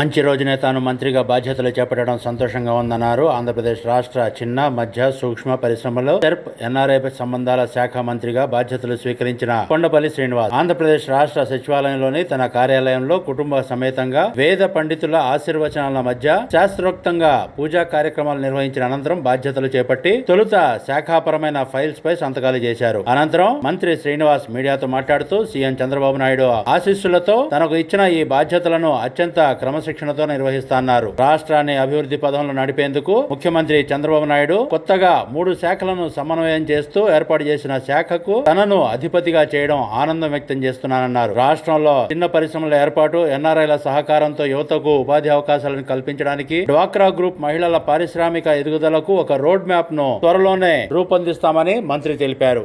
మంచి రోజునే తాను మంత్రిగా బాధ్యతలు చేపట్టడం సంతోషంగా ఉందన్నారు. ఆంధ్రప్రదేశ్ రాష్ట్ర చిన్న మధ్య సూక్ష్మ పరిశ్రమలో సెర్ప్ ఎన్ఆర్ఐ సంబంధాల శాఖ మంత్రిగా బాధ్యతలు స్వీకరించిన కొండపల్లి శ్రీనివాస్. ఆంధ్రప్రదేశ్ రాష్ట్ర సచివాలయంలోని తన కార్యాలయంలో కుటుంబ సమేతంగా వేద పండితుల ఆశీర్వచనాల మధ్య శాస్త్రోక్తంగా పూజా కార్యక్రమాలు నిర్వహించిన అనంతరం బాధ్యతలు చేపట్టి తొలుత శాఖాపరమైన ఫైల్స్ పై సంతకాలు చేశారు. అనంతరం మంత్రి శ్రీనివాస్ మీడియాతో మాట్లాడుతూ సీఎం చంద్రబాబు నాయుడు ఆశీస్సులతో తనకు ఇచ్చిన ఈ బాధ్యతలను అత్యంత క్రమశిక్షణతో నిర్వహిస్తాన్నారు. రాష్ట్రాన్ని అభివృద్ధి పదంలో నడిపేందుకు ముఖ్యమంత్రి చంద్రబాబు నాయుడు కొత్తగా మూడు శాఖలను సమన్వయం చేస్తూ ఏర్పాటు చేసిన శాఖకు తనను అధిపతిగా చేయడం ఆనందం వ్యక్తం చేస్తున్నానన్నారు. రాష్ట్రంలో చిన్న పరిశ్రమల ఏర్పాటు ఎన్ఆర్ఐల సహకారంతో యువతకు ఉపాధి అవకాశాలను కల్పించడానికి డ్వాక్రా గ్రూప్ మహిళల పారిశ్రామిక ఎదుగుదలకు ఒక రోడ్ మ్యాప్ను త్వరలోనే రూపొందిస్తామని మంత్రి తెలిపారు.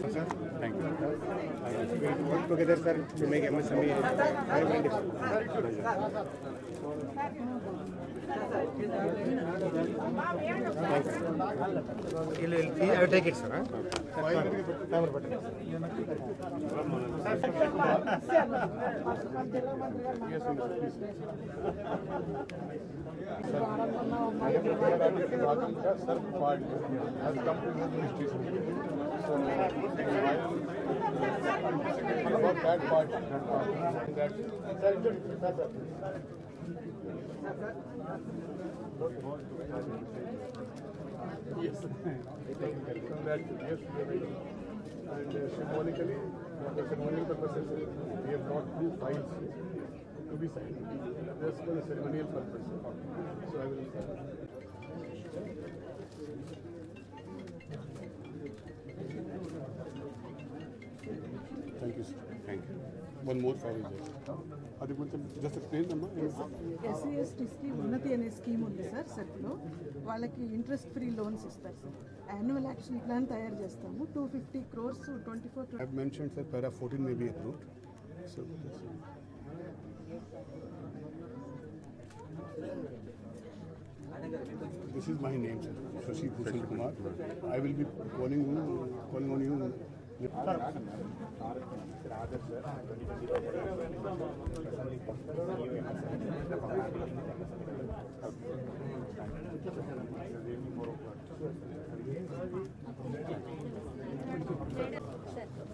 Sir, thank you. Uh, we will work together, sir, to make MSME very wonderful. Thank you. He'll, he'll, I'll take it, sir. Huh? Timer button. Yes, sir. Sir, part has come to the ministry. Congratulations. Yes, we are ready. And uh, symbolically, for ceremonial purposes, we have brought two files to be signed. Just for the ceremonial purpose. So I will. Thank you, sir. Thank you. One more file is there. అది కొంచెం just explain అమ్మా SC ఎస్టీస్కి ఉన్నతి అనే scheme ఉంది sir సెట్లో వాళ్ళకి interest free loans ఇస్తారు sir annual action plan తయారు చేస్తాము two fifty crores twenty four I've mentioned that para 14 may be approved. So, this is my name, sir. Shashi Bhushan Kumar. I will be calling you, calling on you.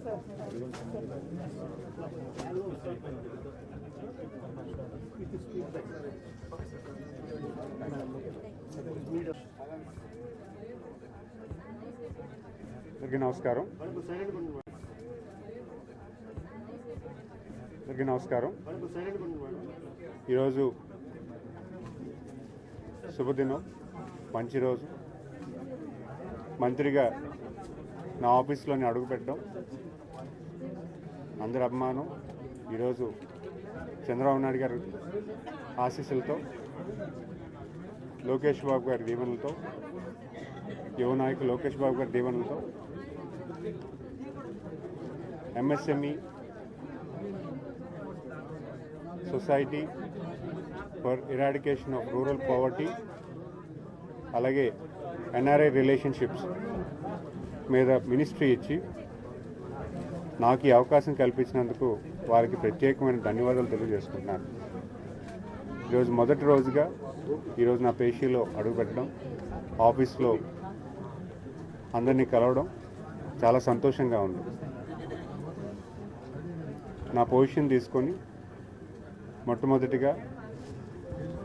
అందరికీ నమస్కారం. అందరికీ నమస్కారం. ఈరోజు శుభదినం మంచి రోజు. మంత్రిగా నా ఆఫీస్లోని అడుగుపెట్టడం. అందరి అభిమానం. ఈరోజు చంద్రబాబు నాయుడు గారు ఆశీస్సులతో లోకేష్ బాబు గారి దీవెనలతో యువ నాయకులు లోకేష్ బాబు గారి దీవెనలతో MSME society for eradication of rural poverty అలాగే ఎన్ఆర్ఐ రిలేషన్షిప్స్ మీద మినిస్ట్రీ ఇచ్చి నాకు ఈ అవకాశం కల్పించినందుకు వారికి ప్రత్యేకమైన ధన్యవాదాలు తెలియజేసుకుంటున్నాను. ఈరోజు మొదటి రోజుగా ఈరోజు నా పేషీలో అడుగుపెట్టడం ఆఫీస్లో అందరినీ కలవడం చాలా సంతోషంగా ఉంది. నా పొజిషన్ తీసుకొని మొట్టమొదటిగా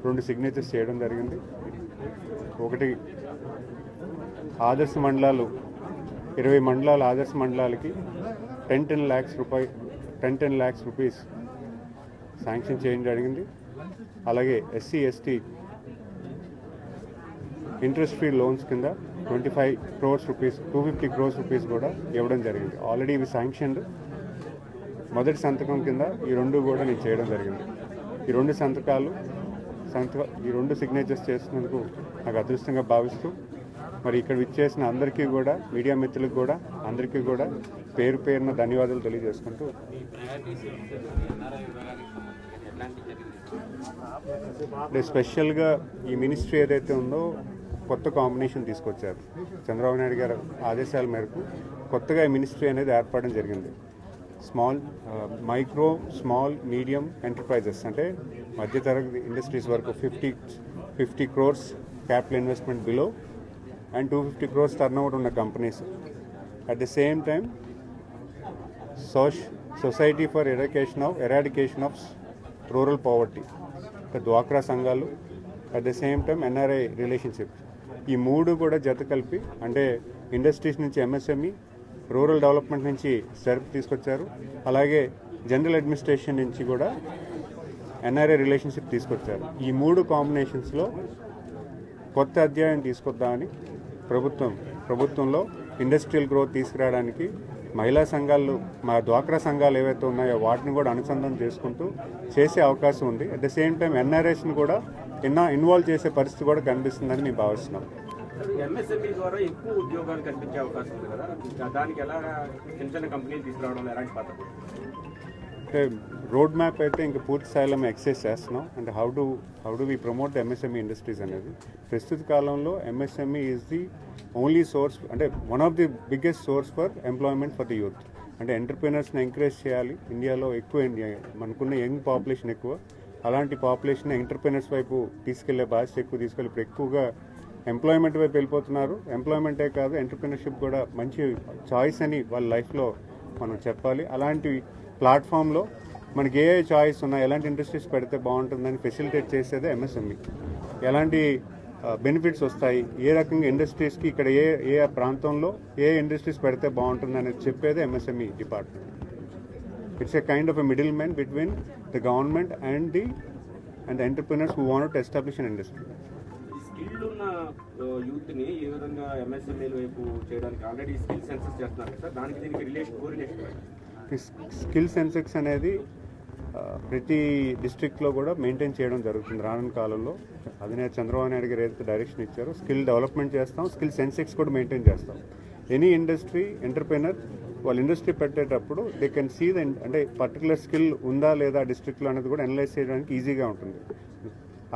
రెండు సిగ్నేచర్స్ చేయడం జరిగింది. ఒకటి ఆదర్శ మండలాలు ఇరవై మండలాలు ఆదర్శ మండలాలకి టెన్ టెన్ ల్యాక్స్ రూపాయి ten ten lakhs rupees sanction చేయడం జరిగింది అలాగే SC ST interest free loans కింద twenty five crores rupees two fifty crores rupees కూడా ఇవ్వడం జరిగింది. ఆల్రెడీ ఇవి శాంక్షన్డ్ మొదటి సంతకం కింద ఈ రెండు కూడా నేను చేయడం జరిగింది. ఈ రెండు సంతకాలు సంతక ఈ రెండు సిగ్నేచర్స్ చేసినందుకు నాకు అదృష్టంగా భావిస్తూ మరి ఇక్కడ విచ్చేసిన అందరికీ కూడా మీడియా మిత్రులకు కూడా అందరికీ కూడా పేరు పేరున ధన్యవాదాలు తెలియజేసుకుంటూ అంటే స్పెషల్గా ఈ మినిస్ట్రీ ఏదైతే ఉందో కొత్త కాంబినేషన్ తీసుకొచ్చారు. చంద్రబాబు నాయుడు గారు ఆదేశాల మేరకు కొత్తగా ఈ మినిస్ట్రీ అనేది ఏర్పడడం జరిగింది. Small micro small medium enterprises అంటే మధ్యతరగతి ఇండస్ట్రీస్ వరకు fifty fifty crores capital investment below and two fifty crores turn out ఉన్న companies. At the same time soc society for eradication of eradication of rural poverty డ్వాక్రా సంఘాలు at the same time NRI relationship ఈ మూడు కూడా జత కలిపి అంటే industries నుంచి ఎంఎస్ఎంఈ రూరల్ డెవలప్మెంట్ నుంచి సెర్ప్ తీసుకొచ్చారు. అలాగే జనరల్ అడ్మినిస్ట్రేషన్ నుంచి కూడా ఎన్ఆర్ఐ రిలేషన్షిప్ తీసుకొచ్చారు. ఈ మూడు కాంబినేషన్స్లో కొత్త అధ్యాయం తీసుకొద్దామని ప్రభుత్వం ప్రభుత్వంలో ఇండస్ట్రియల్ గ్రోత్ తీసుకురావడానికి మహిళా సంఘాలు మా డ్వాక్రా సంఘాలు ఏవైతే ఉన్నాయో వాటిని కూడా అనుసంధానం చేసుకుంటూ చేసే అవకాశం ఉంది. అట్ ద సేమ్ టైం ఎన్ఆర్ఎస్ని కూడా ఇన్నా ఇన్వాల్వ్ చేసే పరిస్థితి కూడా కనిపిస్తుందని మేము భావిస్తున్నాం ఎంఎస్ఎంఈ ద్వారా ఎక్కువ ఉద్యోగాలు కల్పించే అవకాశం ఉంది కదా. దానికి ఎలా చిన్న చిన్న కంపెనీలు తీసుకురావడం ఎలాంటి పద్ధతి అంటే రోడ్ మ్యాప్ అయితే ఇంకా పూర్తి స్థాయిలో మేము ఎక్సైజ్ చేస్తున్నాం. అంటే how do how do we promote the MSME industries అనేది. ప్రస్తుత కాలంలో MSME is the only source అంటే one of the biggest source for employment for the youth అంటే ఎంటర్ప్రీనర్స్ని ఎంకరేజ్ చేయాలి. ఇండియాలో ఎక్కువ మనకున్న యంగ్ పాపులేషన్ ఎక్కువ. అలాంటి పాపులేషన్ ఎంటర్ప్రీనర్స్ వైపు తీసుకెళ్ళే బాధ్యత ఎక్కువ తీసుకెళ్ళి ఇప్పుడు ఎక్కువగా ఎంప్లాయ్మెంట్ వైపు వెళ్ళిపోతున్నారు. ఎంప్లాయ్మెంటే కాదు ఎంటర్ప్రీనర్షిప్ కూడా మంచి చాయిస్ అని వాళ్ళ లైఫ్లో మనం చెప్పాలి. అలాంటి ప్లాట్ఫామ్లో మనకి ఏ చాయిస్ ఉన్నా ఎలాంటి ఇండస్ట్రీస్ పెడితే బాగుంటుందని ఫెసిలిటేట్ చేసేదే ఎంఎస్ఎంఈ ఎలాంటి బెనిఫిట్స్ వస్తాయి ఏ రకంగా ఇండస్ట్రీస్కి ఇక్కడ ఏ ఏ ప్రాంతంలో ఏ ఇండస్ట్రీస్ పెడితే బాగుంటుంది అనేది చెప్పేదే MSME department. It's a kind of a middle man between the government and the and entrepreneurs who want establish an industry ఉన్న ఏ విధంగా ఎంఎస్ఎంఈల వైపు చేయడానికి ఆల్రెడీ స్కిల్ సెన్సెస్ చేస్తున్నారు కదా దానికి దీనికి రిలేషన్ కోరిలేషన్ స్కిల్ సెన్సెక్స్ అనేది ప్రతి డిస్ట్రిక్ట్లో కూడా మెయింటైన్ చేయడం జరుగుతుంది రానున్న కాలంలో. అధినేత చంద్రబాబు నాయుడు గారు ఏదైతే డైరెక్షన్ ఇచ్చారో స్కిల్ డెవలప్మెంట్ చేస్తాం స్కిల్ సెన్సెక్స్ కూడా మెయింటైన్ చేస్తాం. ఎనీ ఇండస్ట్రీ ఎంటర్ప్రైనర్ వాళ్ళు ఇండస్ట్రీ పెట్టేటప్పుడు దే కెన్ సీ ద అంటే పర్టికులర్ స్కిల్ ఉందా లేదా డిస్ట్రిక్ట్లో అనేది కూడా అనలైజ్ చేయడానికి ఈజీగా ఉంటుంది.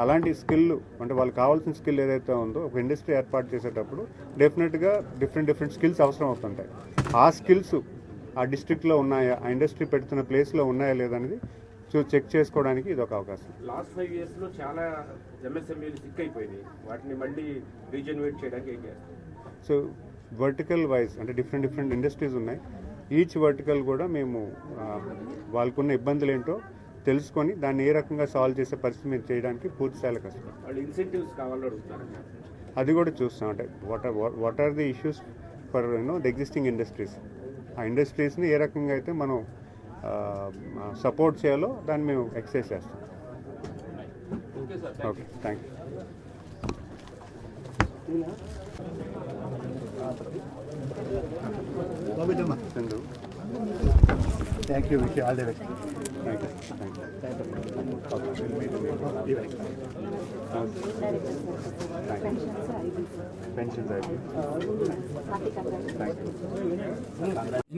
అలాంటి స్కిల్ అంటే వాళ్ళకి కావాల్సిన స్కిల్ ఏదైతే ఉందో ఒక ఇండస్ట్రీ ఏర్పాటు చేసేటప్పుడు డెఫినెట్గా డిఫరెంట్ డిఫరెంట్ స్కిల్స్ అవసరం అవుతుంటాయి. ఆ స్కిల్స్ ఆ డిస్ట్రిక్ట్లో ఉన్నాయా ఆ ఇండస్ట్రీ పెడుతున్న ప్లేస్లో ఉన్నాయా లేదా అనేది చూ చెక్ చేసుకోవడానికి ఇది ఒక అవకాశం. లాస్ట్ ఫైవ్ ఇయర్స్లో చాలా ఎంఎస్ఎంఈలు సిక్ అయిపోయినాయి వాటిని మళ్ళీ రీజనరేట్ చేయడానికి సో వర్టికల్ వైజ్ అంటే డిఫరెంట్ డిఫరెంట్ ఇండస్ట్రీస్ ఉన్నాయి. ఈచ్ వర్టికల్ కూడా మేము వాళ్ళకున్న ఇబ్బందులు ఏంటో తెలుసుకొని దాన్ని ఏ రకంగా సాల్వ్ చేసే పరిస్థితి మేము చేయడానికి పూర్తి స్థాయిలో వాళ్ళు ఇన్సెంటివ్స్ కావాలని అది కూడా చూస్తాం. అంటే what are what are the issues for you know the existing industries? ఆ ఇండస్ట్రీస్ని ఏ రకంగా అయితే మనం సపోర్ట్ చేయాలో దాన్ని మేము ఎక్సైజ్ చేస్తాం. Okay thank you. Thank you wish all the best. Thank you thank you. Pensions అయిపోయి థ్యాంక్ యూ.